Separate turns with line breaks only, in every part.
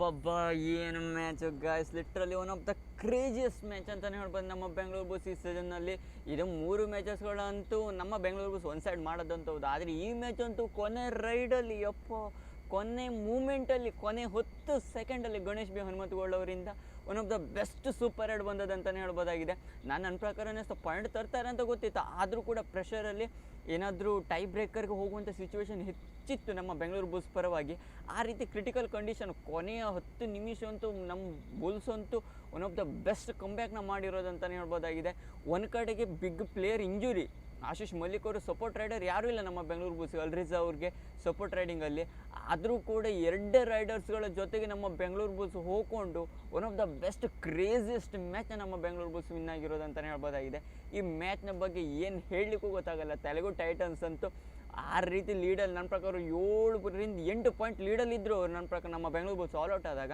ಪಬ್ಬ, ಏನು match guys literally one of the craziest match ಅಂತಲೇ ಹೇಳ್ಬೋದು. ನಮ್ಮ ಬೆಂಗಳೂರು ಬಸ್ ಈ ಸೀಸನ್ನಲ್ಲಿ ಇದು ಮೂರು ಮ್ಯಾಚಸ್ಗಳಂತೂ ನಮ್ಮ ಬೆಂಗಳೂರು ಬಸ್ ಒನ್ ಸೈಡ್ ಮಾಡೋದಂತ ಹೌದು ಆದರೆ ಈ ಮ್ಯಾಚ್ ಅಂತೂ ಕೊನೆ ರೈಡಲ್ಲಿ ಯಪ್ಪ, ಕೊನೆ ಮೂಮೆಂಟಲ್ಲಿ ಕೊನೆ ಹೊತ್ತು ಸೆಕೆಂಡಲ್ಲಿ ಗಣೇಶ್ ಬಿ ಹನುಮಂತಗೌಡ ಅವರಿಂದ one of the best super raid ಬಂದದಂತಲೇ ಹೇಳ್ಬೋದಾಗಿದೆ. ನಾನು ನನ್ನ ಪ್ರಕಾರನೇ ಸ್ವಲ್ಪ ಪಾಯಿಂಟ್ ತರ್ತಾರೆ ಅಂತ ಗೊತ್ತಿತ್ತು. ಆದರೂ ಕೂಡ ಪ್ರೆಷರಲ್ಲಿ ಏನಾದರೂ ಟೈ ಬ್ರೇಕರ್ಗೆ ಹೋಗುವಂಥ ಸಿಚುವೇಶನ್ ಹೆಚ್ಚಿತ್ತು ನಮ್ಮ ಬೆಂಗಳೂರು ಬುಲ್ಸ್ ಪರವಾಗಿ. ಆ ರೀತಿ ಕ್ರಿಟಿಕಲ್ ಕಂಡೀಷನ್ ಕೊನೆಯ ಹತ್ತು ನಿಮಿಷ ಅಂತೂ ನಮ್ಮ ಬುಲ್ಸ್ ಅಂತೂ ಒನ್ ಆಫ್ ದ ಬೆಸ್ಟ್ ಕಂಬ್ಯಾಕ್ನ ಮಾಡಿರೋದಂತಲೇ ಹೇಳ್ಬೋದಾಗಿದೆ. ಒಂದು ಕಡೆಗೆ big player injury Ashish Mallik ಅವರು ಸಪೋರ್ಟ್ ರೈಡರ್ ಯಾರೂ ಇಲ್ಲ ನಮ್ಮ ಬೆಂಗಳೂರು ಬುಲ್ಸ್ ಅಲ್ರಿಜಾ ಅವ್ರಿಗೆ ಸಪೋರ್ಟ್ ರೈಡಿಂಗಲ್ಲಿ ಆದರೂ ಕೂಡ ಎರಡೇ ರೈಡರ್ಸ್ಗಳ ಜೊತೆಗೆ ನಮ್ಮ Bengaluru Bulls ಹೋಗ್ಕೊಂಡು one of the best craziest ಮ್ಯಾಚ್ನ ನಮ್ಮ ಬೆಂಗಳೂರು ಬುಲ್ಸ್ ವಿನ್ ಆಗಿರೋದು ಅಂತಲೇ ಹೇಳ್ಬೋದಾಗಿದೆ. ಈ ಮ್ಯಾಚ್ನ ಬಗ್ಗೆ ಏನು ಹೇಳಲಿಕ್ಕೂ ಗೊತ್ತಾಗಲ್ಲ. ತೆಲುಗು ಟೈಟನ್ಸ್ ಅಂತೂ ಆ ರೀತಿ ಲೀಡಲ್ಲಿ ನನ್ನ ಪ್ರಕಾರ ಏಳರಿಂದ ಎಂಟು ಪಾಯಿಂಟ್ ಲೀಡಲ್ಲಿ ಇದ್ದರು ಅವ್ರು ನನ್ನ ಪ್ರಕಾರ ನಮ್ಮ ಬೆಂಗಳೂರು ಬುಲ್ಸ್ ಆಲ್ ಔಟ್ ಆದಾಗ.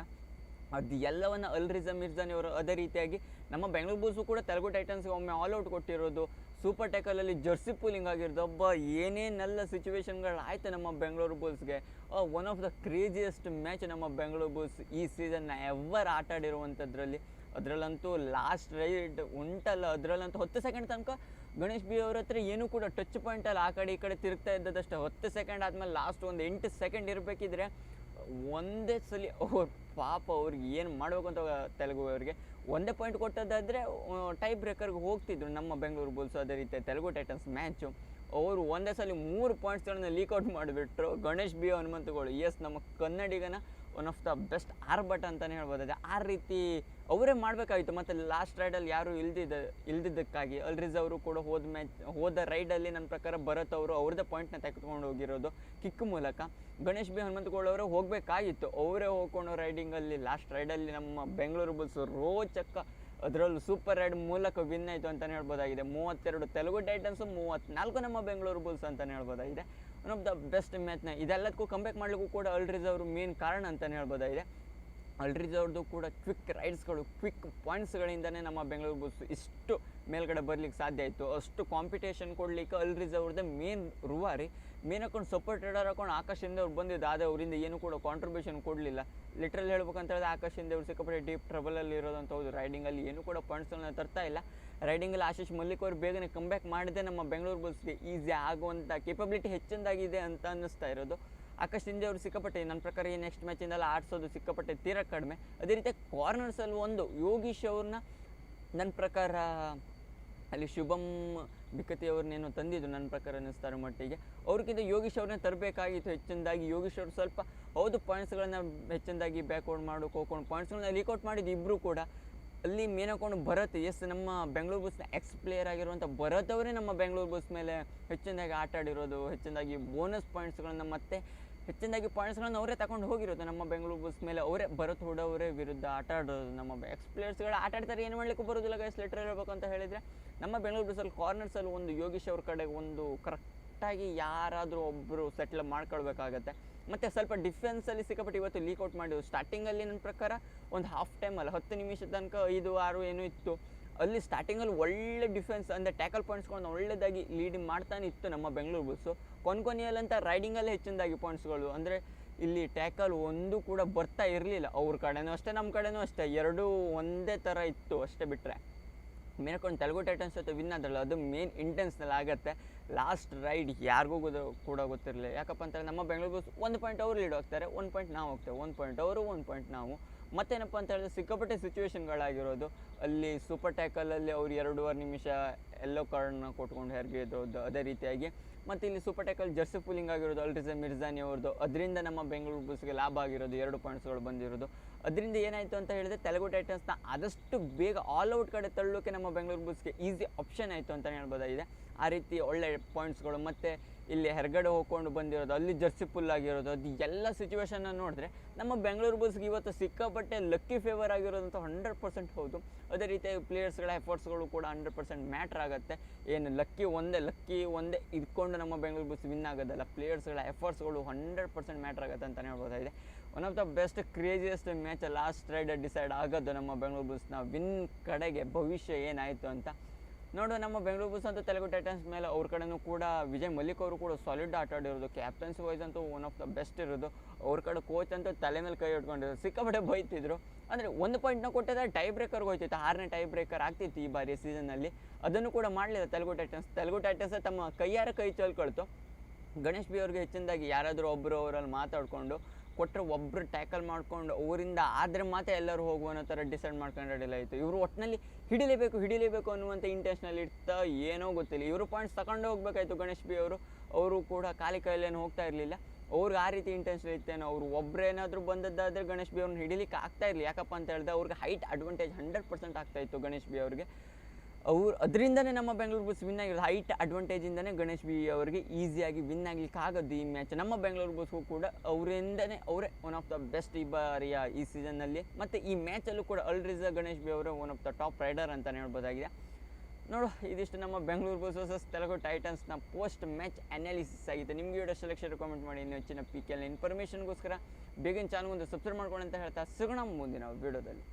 ಅದು ಎಲ್ಲವನ್ನು ಅಲ್ ರಿಜಾ ಮಿರ್ಜಾನಿ ಅವರು ಅದೇ ರೀತಿಯಾಗಿ ನಮ್ಮ ಬೆಂಗಳೂರು ಬುಲ್ಸು ಕೂಡ ತೆಲುಗು ಟೈಟನ್ಸ್ಗೆ ಒಮ್ಮೆ ಆಲ್ ಔಟ್ ಕೊಟ್ಟಿರೋದು. ಸೂಪರ್ ಟೆಕಲಲ್ಲಿ ಜರ್ಸಿ ಪೂಲಿಂಗ್ ಆಗಿರೋದು. ಒಬ್ಬ ಏನೇನೆಲ್ಲ ಸಿಚುವೇಶನ್ಗಳು ಆಯಿತು ನಮ್ಮ Bengaluru ಬುಲ್ಸ್ಗೆ one of the craziest match ನಮ್ಮ ಬೆಂಗಳೂರು ಬುಲ್ಸ್ ಈ ಸೀಸನ್ನ ಎವರ್ ಆಟ ಆಡಿರುವಂಥದ್ರಲ್ಲಿ ಅದರಲ್ಲಂತೂ ಲಾಸ್ಟ್ ರೈಡ್ ಉಂಟಲ್ಲ, ಅದರಲ್ಲಂತೂ ಹತ್ತು ಸೆಕೆಂಡ್ ತನಕ ಗಣೇಶ್ ಬಿ ಅವ್ರ ಹತ್ರ ಏನೂ ಕೂಡ ಟಚ್ ಪಾಯಿಂಟಲ್ಲಿ ಆ ಕಡೆ ಈ ಕಡೆ ತಿರುಗ್ತಾ ಇದ್ದದಷ್ಟೇ. ಹತ್ತು ಸೆಕೆಂಡ್ ಆದಮೇಲೆ ಲಾಸ್ಟ್ ಒಂದು ಎಂಟು ಸೆಕೆಂಡ್ ಇರಬೇಕಿದ್ರೆ ಒಂದೇ ಸಲ ಅವ್ರ ಪಾಪ ಅವ್ರಿಗೆ ಏನು ಮಾಡಬೇಕು ಅಂತ ತೆಲುಗು ಅವರಿಗೆ ಒಂದೇ ಪಾಯಿಂಟ್ ಕೊಟ್ಟದ್ದಾದರೆ ಟೈ ಬ್ರೇಕರ್ಗೆ ಹೋಗ್ತಿದ್ರು ನಮ್ಮ ಬೆಂಗಳೂರು ಬುಲ್ಸ್ ಅದೇ ರೀತಿ ತೆಲುಗು ಟೈಟನ್ಸ್ ಮ್ಯಾಚು ಅವರು ಒಂದೇ ಸಲ ಮೂರು ಪಾಯಿಂಟ್ಸ್ಗಳನ್ನ ಲೀಕ್ಔಟ್ ಮಾಡಿಬಿಟ್ರು. ಗಣೇಶ್ ಬಿ ಹನುಮಂತಗಳು ಎಸ್ ನಮ್ಮ ಕನ್ನಡಿಗನ ಒನ್ ಆಫ್ ದ ಬೆಸ್ಟ್ ಆರ್ಭಟ ಅಂತಲೇ ಹೇಳ್ಬೋದು ಆ ರೀತಿ ಅವರೇ ಮಾಡಬೇಕಾಗಿತ್ತು. ಮತ್ತು ಲಾಸ್ಟ್ ರೈಡಲ್ಲಿ ಯಾರು ಇಲ್ದಿದ್ದ, ಇಲ್ದಿದ್ದಕ್ಕಾಗಿ ಅಲ್ರಿಜ್ ಅವರು ಕೂಡ ಹೋದ ಮ್ಯಾಚ್ ಹೋದ ರೈಡಲ್ಲಿ ನನ್ನ ಪ್ರಕಾರ ಭರತ್ ಅವರು ಅವ್ರದ್ದೇ ಪಾಯಿಂಟ್ನ ತೆಗೆದುಕೊಂಡು ಹೋಗಿರೋದು ಕಿಕ್ ಮೂಲಕ. ಗಣೇಶ್ ಬಿ ಹನುಮಂತಗೌಡವರು ಹೋಗಬೇಕಾಗಿತ್ತು. ಅವರೇ ಹೋಗ್ಕೊಂಡು ರೈಡಿಂಗಲ್ಲಿ ಲಾಸ್ಟ್ ರೈಡಲ್ಲಿ ನಮ್ಮ ಬೆಂಗಳೂರು ಬುಲ್ಸ್ ರೋಚಕ ಅದರಲ್ಲೂ ಸೂಪರ್ ರೈಡ್ ಮೂಲಕ ವಿನ್ ಆಯಿತು ಅಂತಲೇ ಹೇಳ್ಬೋದಾಗಿದೆ. ಮೂವತ್ತೆರಡು ತೆಲುಗು ಟೈಟನ್ಸು ಮೂವತ್ತ್ನಾಲ್ಕು ನಮ್ಮ ಬೆಂಗಳೂರು ಬುಲ್ಸ್ ಅಂತಲೇ ಹೇಳ್ಬೋದಾಗಿದೆ. ಒನ್ ಆಫ್ ದ ಬೆಸ್ಟ್ ಮ್ಯಾಚ್ನ ಇದೆಲ್ಲದಕ್ಕೂ ಕಂಬ್ಯಾಕ್ ಮಾಡಲಿಕ್ಕೂ ಕೂಡ ಅಲ್ರಿಸ್ ಅವರು ಮೇನ್ ಕಾರಣ ಅಂತಲೇ ಹೇಳ್ಬೋದಾಗಿದೆ. ಅಲ್ರಿಸ್ ಅವ್ರದ್ದು ಕೂಡ ಕ್ವಿಕ್ ರೈಡ್ಸ್ಗಳು ಕ್ವಿಕ್ ಪಾಯಿಂಟ್ಸ್ಗಳಿಂದನೇ ನಮ್ಮ ಬೆಂಗಳೂರು ಬುಲ್ಸ್ ಇಷ್ಟು ಮೇಲ್ಗಡೆ ಬರಲಿಕ್ಕೆ ಸಾಧ್ಯ ಆಯಿತು. ಅಷ್ಟು ಕಾಂಪಿಟೇಷನ್ ಕೊಡಲಿಕ್ಕೆ ಅಲ್ರಿಸ್ ಅವ್ರದ್ದೇ ಮೇನ್ ರುವಾರಿ. ಮೇನ್ ಹಾಕೊಂಡು ಸಪೋರ್ಟ್ ರೈಡರ್ ಹಾಕೊಂಡು ಆಕಾಶದಿಂದ ಅವ್ರು ಬಂದಿದ್ದು. ಆದರೆ ಅವರಿಂದ ಏನು ಕೂಡ ಕಾಂಟ್ರಿಬ್ಯೂಷನ್ ಕೊಡಲಿಲ್ಲ. ಲಿಟ್ರಲ್ಲಿ ಹೇಳ್ಬೇಕಂತ ಹೇಳಿದ್ರೆ ಆಕಾಶದಿಂದ ಅವ್ರು ಸಿಕ್ಕಾಪಟ್ಟೆ ಡೀಪ್ ಟ್ರಬಲಲ್ಲಿ ಇರೋದಂತ ಹೌದು. ರೈಡಿಂಗಲ್ಲಿ ಏನು ಕೂಡ ಪಾಯಿಂಟ್ಸ್ಗಳನ್ನ ತರ್ತಾ ಇಲ್ಲ. ರೈಡಿಂಗಲ್ಲಿ ಆಶೀಶ್ ಮಲ್ಲಿಕ್ ಅವರು ಬೇಗನೆ ಕಂಬ್ಯಾಕ್ ಮಾಡಿದೆ ನಮ್ಮ ಬೆಂಗಳೂರು ಬುಲ್ಸ್ಗೆ ಈಸಿ ಆಗುವಂಥ ಕೇಪಬಿಲಿಟಿ ಹೆಚ್ಚಿನದಾಗಿದೆ ಅಂತ ಅನ್ನಿಸ್ತಾ ಇರೋದು. ಆಕಾಶ್ ಸಿಂಧೆ ಅವರು ಸಿಕ್ಕಾಪಟ್ಟೆ ನನ್ನ ಪ್ರಕಾರ ಈ ನೆಕ್ಸ್ಟ್ ಮ್ಯಾಚಿಂದೆಲ್ಲ ಆಡಿಸೋದು ಸಿಕ್ಕಾಪಟ್ಟೆ ತೀರ ಕಡಿಮೆ. ಅದೇ ರೀತಿ ಕಾರ್ನರ್ಸಲ್ಲಿ ಒಂದು ಯೋಗೀಶ್ ಅವ್ರನ್ನ ನನ್ನ ಪ್ರಕಾರ ಅಲ್ಲಿ ಶುಭಂ ಬಿಕತಿ ತಂದಿದ್ದು ನನ್ನ ಪ್ರಕಾರ ಅನ್ನಿಸ್ತಾರ ಮಟ್ಟಿಗೆ. ಅವ್ರಿಗಿಂತ ಯೋಗೀಶ್ ಅವ್ರನ್ನೇ ತರಬೇಕಾಗಿತ್ತು ಹೆಚ್ಚಿನದಾಗಿ. ಯೋಗೀಶ್ ಅವರು ಸ್ವಲ್ಪ, ಹೌದು ಪಾಯಿಂಟ್ಸ್ಗಳನ್ನ ಹೆಚ್ಚಿನದಾಗಿ ಬ್ಯಾಕ್ಔಟ್ ಮಾಡು ಹೋಗ್ಕೊಂಡು ಪಾಯಿಂಟ್ಸ್ಗಳನ್ನ ಲೀಕ್ಔಟ್ ಮಾಡಿದ್ದು ಇಬ್ಬರು ಕೂಡ. ಅಲ್ಲಿ ಮೇನ್ ಹಾಕೊಂಡು ಭರತ್ ಎಸ್ ನಮ್ಮ ಬೆಂಗಳೂರು ಬುಲ್ಸ್ನ ಎಕ್ಸ್ ಪ್ಲೇಯರ್ ಆಗಿರುವಂಥ ಭರತ್ ಅವರೇ ನಮ್ಮ ಬೆಂಗಳೂರು ಬುಲ್ಸ್ ಮೇಲೆ ಹೆಚ್ಚಿನದಾಗಿ ಆಟ ಆಡಿರೋದು, ಹೆಚ್ಚಿನದಾಗಿ ಬೋನಸ್ ಪಾಯಿಂಟ್ಸ್ಗಳನ್ನು ಮತ್ತೆ ಹೆಚ್ಚಿನದಾಗಿ ಪಾಯಿಂಟ್ಸ್ಗಳನ್ನು ಅವರೇ ತಗೊಂಡು ಹೋಗಿರೋದು ನಮ್ಮ ಬೆಂಗಳೂರು ಬುಲ್ಸ್ ಮೇಲೆ. ಅವರೇ ಭರತ್ ಹುಡ ಅವರೇ ವಿರುದ್ಧ ಆಟ ಆಡೋದು. ನಮ್ಮ ಎಕ್ಸ್ ಪ್ಲೇಯರ್ಸ್ಗಳು ಆಟ ಆಡ್ತಾರೆ. ಏನು ಮಾಡಲಿಕ್ಕೂ ಬರೋದಿಲ್ಲ ಗೈಸ್ ಲೆಟರ್ ಇರಬೇಕು ಅಂತ ಹೇಳಿದರೆ ನಮ್ಮ ಬೆಂಗಳೂರು ಬುಲ್ಸಲ್ಲಿ ಕಾರ್ನರ್ಸಲ್ಲಿ ಒಂದು ಯೋಗೀಶ್ ಅವ್ರ ಕಡೆಗೆ ಒಂದು ಕರೆಕ್ಟಾಗಿ ಯಾರಾದರೂ ಒಬ್ಬರು ಸೆಟ್ಲ್ ಮಾಡ್ಕೊಳ್ಬೇಕಾಗತ್ತೆ. ಮತ್ತು ಸ್ವಲ್ಪ ಡಿಫೆನ್ಸಲ್ಲಿ ಸಿಕ್ಕಾಪಟ್ಟೆ ಇವತ್ತು ಲೀಕ್ ಔಟ್ ಮಾಡಿದ್ರು. ಸ್ಟಾರ್ಟಿಂಗಲ್ಲಿ ನನ್ನ ಪ್ರಕಾರ ಒಂದು ಹಾಫ್ ಟೈಮ್ ಅಲ್ಲ, ಹತ್ತು ನಿಮಿಷ ತನಕ ಐದು, ಆರು ಏನೋ ಇತ್ತು. ಅಲ್ಲಿ ಸ್ಟಾರ್ಟಿಂಗಲ್ಲಿ ಒಳ್ಳೆ ಡಿಫೆನ್ಸ್ ಅಂದರೆ ಟ್ಯಾಕಲ್ ಪಾಯಿಂಟ್ಸ್ಗಳನ್ನ ಒಳ್ಳೆಯದಾಗಿ ಲೀಡಿಂಗ್ ಮಾಡ್ತಾನೆ ಇತ್ತು ನಮ್ಮ ಬೆಂಗಳೂರು ಬಸ್ಸು ಕೊನೆಯಲ್ಲಂತ ರೈಡಿಂಗಲ್ಲೇ ಹೆಚ್ಚಿನದಾಗಿ ಪಾಯಿಂಟ್ಸ್ಗಳು ಅಂದರೆ ಇಲ್ಲಿ ಟ್ಯಾಕಲ್ ಒಂದು ಕೂಡ ಬರ್ತಾ ಇರಲಿಲ್ಲ. ಅವ್ರ ಕಡೆನೂ ಅಷ್ಟೇ ನಮ್ಮ ಕಡೆನೂ ಅಷ್ಟೇ. ಎರಡೂ ಒಂದೇ ಥರ ಇತ್ತು ಅಷ್ಟೇ ಬಿಟ್ಟರೆ ಮೇಲ್ಕೊಂಡು ತೆಲುಗು ಟೈಟನ್ಸ್ ಜೊತೆ ವಿನ್ ಆದ್ರಲ್ಲ, ಅದು ಮೇನ್ ಇಂಟೆನ್ಸ್ನಲ್ಲಿ ಆಗುತ್ತೆ. ಲಾಸ್ಟ್ ರೈಡ್ ಯಾರಿಗೂ ಗೊತ್ತು, ಕೂಡ ಗೊತ್ತಿರಲಿಲ್ಲ. ಯಾಕಪ್ಪ ಅಂತಂದರೆ ನಮ್ಮ ಬೆಂಗಳೂರು ಒಂದು ಪಾಯಿಂಟ್ ಅವರು ಲೀಡ್ ಹೋಗ್ತಾರೆ ಒಂದು ಪಾಯಿಂಟ್ ನಾವು ಹೋಗ್ತೇವೆ. ಒಂದು ಪಾಯಿಂಟ್ ಅವರು ಒಂದು ಪಾಯಿಂಟ್ ನಾವು. ಮತ್ತೇನಪ್ಪ ಅಂತ ಹೇಳಿದ್ರೆ ಸಿಕ್ಕಾಪಟ್ಟೆ ಸಿಚುವೇಶನ್ಗಳಾಗಿರೋದು. ಅಲ್ಲಿ ಸೂಪರ್ ಟ್ಯಾಕಲಲ್ಲಿ ಅವ್ರು ಎರಡೂವರೆ ನಿಮಿಷ ಎಲ್ಲೋ ಕಾರ್ಡ್ನ ಕೊಟ್ಕೊಂಡು ಹೆರ್ಗಿರೋದು ಅದೇ ರೀತಿಯಾಗಿ. ಮತ್ತು ಇಲ್ಲಿ ಸೂಪರ್ ಟ್ಯಾಕಲ್ ಜರ್ಸಿ ಪೂಲಿಂಗ್ ಆಗಿರೋದು ಅಲ್ರಿಜಾ ಮಿರ್ಜಾನಿ ಅವ್ರದ್ದು. ಅದರಿಂದ ನಮ್ಮ ಬೆಂಗಳೂರು ಬುಲ್ಸ್ಗೆ ಲಾಭ ಆಗಿರೋದು, ಎರಡು ಪಾಯಿಂಟ್ಸ್ಗಳು ಬಂದಿರೋದು. ಅದರಿಂದ ಏನಾಯಿತು ಅಂತ ಹೇಳಿದ್ರೆ ತೆಲುಗು ಟೈಟನ್ಸ್ನ ಆದಷ್ಟು ಬೇಗ ಆಲ್ ಔಟ್ ಕಡೆ ತಳ್ಳೋಕೆ ನಮ್ಮ ಬೆಂಗಳೂರು ಬುಲ್ಸ್ಗೆ ಈಸಿ ಆಪ್ಷನ್ ಆಯಿತು ಅಂತಲೇ ಹೇಳ್ಬೋದಾಗಿದೆ. ಆ ರೀತಿ ಒಳ್ಳೆ ಪಾಯಿಂಟ್ಸ್ಗಳು ಮತ್ತು ಇಲ್ಲಿ ಹೊರಗಡೆ ಹೋಗ್ಕೊಂಡು ಬಂದಿರೋದು, ಅಲ್ಲಿ ಜರ್ಸಿ ಫುಲ್ ಆಗಿರೋದು, ಅದು ಎಲ್ಲ ಸಿಚುವೇಶನ್ನ ನೋಡಿದ್ರೆ ನಮ್ಮ ಬೆಂಗಳೂರು ಬುಲ್ಸ್ಗೆ ಇವತ್ತು ಸಿಕ್ಕಾಪಟ್ಟೆ ಲಕ್ಕಿ ಫೇವರ್ ಆಗಿರೋದಂತ ಹಂಡ್ರೆಡ್ ಪರ್ಸೆಂಟ್ ಹೌದು. ಅದೇ ರೀತಿಯಾಗಿ ಪ್ಲೇಯರ್ಸ್ಗಳ ಎಫರ್ಟ್ಸ್ಗಳು ಕೂಡ ಹಂಡ್ರೆಡ್ ಪರ್ಸೆಂಟ್ ಮ್ಯಾಟ್ರ್ ಆಗುತ್ತೆ. ಏನು ಲಕ್ಕಿ ಒಂದೇ ಲಕ್ಕಿ ಒಂದೇ ಇದ್ಕೊಂಡು ನಮ್ಮ ಬೆಂಗಳೂರು ಬುಲ್ಸ್ ವಿನ್ ಆಗೋದಲ್ಲ. ಪ್ಲೇಯರ್ಸ್ಗಳ ಎಫರ್ಟ್ಸ್ಗಳು ಹಂಡ್ರೆಡ್ ಪರ್ಸೆಂಟ್ ಮ್ಯಾಟ್ರ್ ಆಗುತ್ತೆ ಅಂತಲೇ ಹೇಳ್ಬೋದಾಗಿದೆ. One of the best craziest match last raid decide ಆಗೋದು ನಮ್ಮ ಬೆಂಗಳೂರು ಬುಲ್ಸ್ನ ವಿನ್ ಕಡೆಗೆ. ಭವಿಷ್ಯ ಏನಾಯಿತು ಅಂತ ನೋಡುವ ನಮ್ಮ ಬೆಂಗಳೂರು ಬುಲ್ಸ್ ಅಂತೂ ತೆಲುಗು ಟೈಟನ್ಸ್ ಮೇಲೆ ಅವ್ರ ಕಡೆನೂ ಕೂಡ ವಿಜಯ್ ಮಲ್ಲಿಕ್ ಅವರು ಕೂಡ ಸಾಲಿಡ್ ಆಟ ಆಡಿರೋದು. ಕ್ಯಾಪ್ಟನ್ಸಿ ವೈಸ್ ಅಂತೂ ಒನ್ ಆಫ್ ದ ಬೆಸ್ಟ್ ಇರೋದು. ಅವ್ರ ಕಡೆ ಕೋಚ್ ಅಂತೂ ತಲೆ ಮೇಲೆ ಕೈ ಇಟ್ಕೊಂಡಿರೋದು. ಸಿಕ್ಕಾಪಟ್ಟೆ ಬೈತಿದ್ರು. ಅಂದರೆ ಒಂದು ಪಾಯಿಂಟ್ನ ಕೊಟ್ಟಿದ್ರೆ ಟೈ ಬ್ರೇಕರ್ಗೆ ಹೋಯ್ತಿತ್ತು. ಆರನೇ ಟೈ ಬ್ರೇಕರ್ ಆಗ್ತಿತ್ತು ಈ ಬಾರಿ ಸೀಸನ್ನಲ್ಲಿ ಅದನ್ನು ಕೂಡ ಮಾಡಲಿಲ್ಲ ತೆಲುಗು ಟೈಟನ್ಸ್ ತೆಲುಗು ಟೈಟನ್ಸ್ ತಮ್ಮ ಕೈಯಾರ ಕೈ ಚೆಲ್ಕೊಳ್ತು. ಗಣೇಶ್ ಬಿ ಅವ್ರಿಗೆ ಹೆಚ್ಚಿನದಾಗಿ ಯಾರಾದರೂ ಒಬ್ಬರು ಅವರಲ್ಲಿ ಮಾತಾಡಿಕೊಂಡು ಕೊಟ್ಟರೆ ಒಬ್ಬರು ಟ್ಯಾಕಲ್ ಮಾಡ್ಕೊಂಡು ಅವರಿಂದ ಆದರೆ ಮಾತ್ರ ಎಲ್ಲರೂ ಹೋಗುವ ಅನ್ನೋ ಥರ ಡಿಸೈಡ್ ಮಾಡ್ಕೊಂಡು ರೆಡಿಲ್ಲ ಆಯಿತು. ಇವರು ಒಟ್ಟಿನಲ್ಲಿ ಹಿಡಿಲೇಬೇಕು ಹಿಡಿಲೇಬೇಕು ಅನ್ನುವಂಥ ಇಂಟೆನ್ಷನಲ್ಲಿ ಇಡ್ತಾ ಏನೋ ಗೊತ್ತಿಲ್ಲ. ಇವರು ಪಾಯಿಂಟ್ಸ್ ತಗೊಂಡು ಹೋಗ್ಬೇಕಾಯ್ತು ಗಣೇಶ್ ಬಿ ಅವರು. ಅವರು ಕೂಡ ಖಾಲಿ ಕೈಲೇನು ಹೋಗ್ತಾ ಇರಲಿಲ್ಲ. ಅವ್ರಿಗೆ ಆ ರೀತಿ ಇಂಟೆನ್ಷನ್ ಇತ್ತೇನೋ ಅವರು ಒಬ್ಬರೇನಾದರೂ ಬಂದದ್ದಾದರೆ ಗಣೇಶ್ ಬಿ ಅವ್ರನ್ನ ಹಿಡಿಲಿಕ್ಕೆ ಆಗ್ತಾ ಇರಲಿ ಯಾಕಪ್ಪ ಅಂತ ಹೇಳಿದ್ರೆ ಅವ್ರಿಗೆ ಹೈಟ್ ಅಡ್ವಾಂಟೇಜ್ ಹಂಡ್ರೆಡ್ ಪರ್ಸೆಂಟ್ ಆಗ್ತಾಯಿತ್ತು ಗಣೇಶ್ ಬಿ ಅವ್ರಿಗೆ. ಅವ್ರು ಅದರಿಂದನೇ ನಮ್ಮ ಬೆಂಗಳೂರು ಬುಲ್ಸ್ ವಿನ್ ಆಗಿರೋದು. ಹೈಟ್ ಅಡ್ವಾಂಟೇಜಿಂದನೇ ಗಣೇಶ್ ಬಿ ಅವರಿಗೆ ಈಸಿಯಾಗಿ ವಿನ್ ಆಗಲಿಕ್ಕೆ ಆಗೋದು ಈ ಮ್ಯಾಚ್ ನಮ್ಮ ಬೆಂಗಳೂರು ಬುಲ್ಸ್ಗೂ ಕೂಡ ಅವರಿಂದನೇ ಅವರೇ ಒನ್ ಆಫ್ ದ ಬೆಸ್ಟ್ ಈ ಬಾರಿಯ ಈ ಸೀಸನ್ನಲ್ಲಿ ಮತ್ತು ಈ ಮ್ಯಾಚಲ್ಲೂ ಕೂಡ ಅಲ್ರಿಜಾ ಗಣೇಶ್ ಬಿ ಅವರೇ one of the top raider ಅಂತಲೇ ಹೇಳ್ಬೋದಾಗಿದೆ. ನೋಡು, ಇದಿಷ್ಟು ನಮ್ಮ ಬೆಂಗಳೂರು ಬುಲ್ಸ್ ವರ್ಸಸ್ ತೆಲುಗು ಟೈಟನ್ಸ್ನ ಪೋಸ್ಟ್ ಮ್ಯಾಚ್ ಅನಾಲಿಸಿಸ್ ಆಗಿದೆ ನಿಮಗೆ ವಿಡಿಯೋ ಸೆಲೆಕ್ಷನ್ ರೆಕಮೆಂಡ್ ಮಾಡಿ. ಇನ್ನು ಹೆಚ್ಚಿನ ಪಿ ಕೆ ಎಲ್ ಇನ್ಫಾರ್ಮೇಷನ್ಗೋಸ್ಕರ ಬೇಗನೆ ಚಾನಲ್ ಒಂದು ಸಬ್ಸ್ಕ್ರೈಬ್ ಮಾಡ್ಕೊಂಡು ಅಂತ ಹೇಳ್ತಾ ಸಿಗೋಣ ಮುಂದಿನ ವಿಡಿಯೋದಲ್ಲಿ.